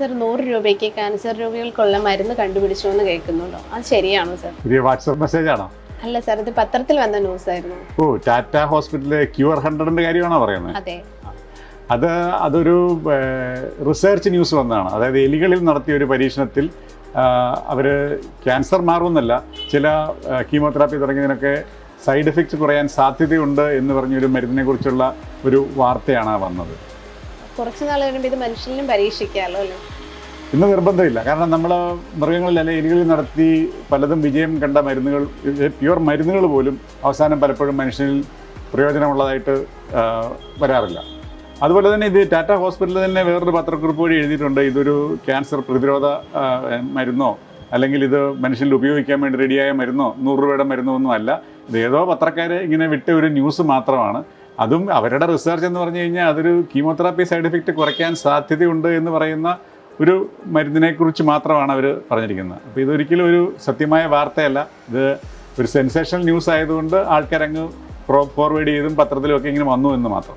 Sir നൂറ് രൂപയ്ക്ക് cancer രോഗികൾക്കുള്ള മരുന്ന് കണ്ടുപിടിച്ചു എന്ന് കേൾക്കുന്നുണ്ടോ? അത് ശരിയാണോ സർ? പുതിയ വാട്സപ്പ് മെസ്സേജ് ആണോ അല്ല സർ ഇത് പത്രത്തിൽ വന്ന ന്യൂസ് ആയിരുന്നു ഓ ടാറ്റ ഹോസ്പിറ്റലിലെ ക്യൂർ ഹൺഡ്രഡിന്റെ കാര്യമാണോ പറയുന്നത്? അതെ. അത് അതൊരു റിസർച്ച് ന്യൂസ് വന്നതാണ്. അതായത് എലികളിൽ നടത്തിയ ഒരു പരീക്ഷണത്തിൽ അവർ ക്യാൻസർ മാറുമെന്നല്ല ചില കീമോതെറാപ്പി തുടങ്ങിയതിനൊക്കെ സൈഡ് എഫക്ട്സ് കുറയാൻ സാധ്യതയുണ്ട് എന്ന് പറഞ്ഞൊരു മരുന്നിനെ കുറിച്ചുള്ള ഒരു വാർത്തയാണ് വന്നത്. കുറച്ച് നാൾ കഴിയുമ്പോൾ ഇത് മനുഷ്യനും പരീക്ഷിക്കാമല്ലോ അല്ലേ? ഇന്ന് നിർബന്ധമില്ല. കാരണം നമ്മൾ മൃഗങ്ങളിൽ അല്ലെ എലികളിൽ നടത്തി പലതും വിജയം കണ്ട മരുന്നുകൾ പ്യുവർ മരുന്നുകൾ പോലും അവസാനം പലപ്പോഴും മനുഷ്യനിൽ പ്രയോജനമുള്ളതായിട്ട് വരാറില്ല. അതുപോലെ തന്നെ ഇത് ടാറ്റ ഹോസ്പിറ്റലിൽ തന്നെ വേറൊരു പത്രക്കുറിപ്പ് വഴി എഴുതിയിട്ടുണ്ട്. ഇതൊരു ക്യാൻസർ പ്രതിരോധ മരുന്നോ അല്ലെങ്കിൽ ഇത് മനുഷ്യനിൽ ഉപയോഗിക്കാൻ വേണ്ടി റെഡിയായ മരുന്നോ നൂറ് രൂപയുടെ മരുന്നോ ഒന്നും അല്ല. ഇത് ഏതോ പത്രക്കാരെ ഇങ്ങനെ വിട്ട ഒരു ന്യൂസ് മാത്രമാണ്. അതും അവരുടെ റിസർച്ച് എന്ന് പറഞ്ഞു കഴിഞ്ഞാൽ അതൊരു കീമോതെറാപ്പി സൈഡ് എഫക്റ്റ് കുറയ്ക്കാൻ സാധ്യതയുണ്ട് എന്ന് പറയുന്ന ഒരു മരുന്നിനെക്കുറിച്ച് മാത്രമാണ് അവർ പറഞ്ഞിരിക്കുന്നത്. അപ്പോൾ ഇതൊരിക്കലും ഒരു സത്യമായ വാർത്തയല്ല. ഇത് ഒരു സെൻസേഷണൽ ന്യൂസ് ആയതുകൊണ്ട് ആൾക്കാരങ്ങ് ഫോർവേഡ് ചെയ്തും പത്രത്തിലും ഒക്കെ ഇങ്ങനെ വന്നു എന്ന് മാത്രം.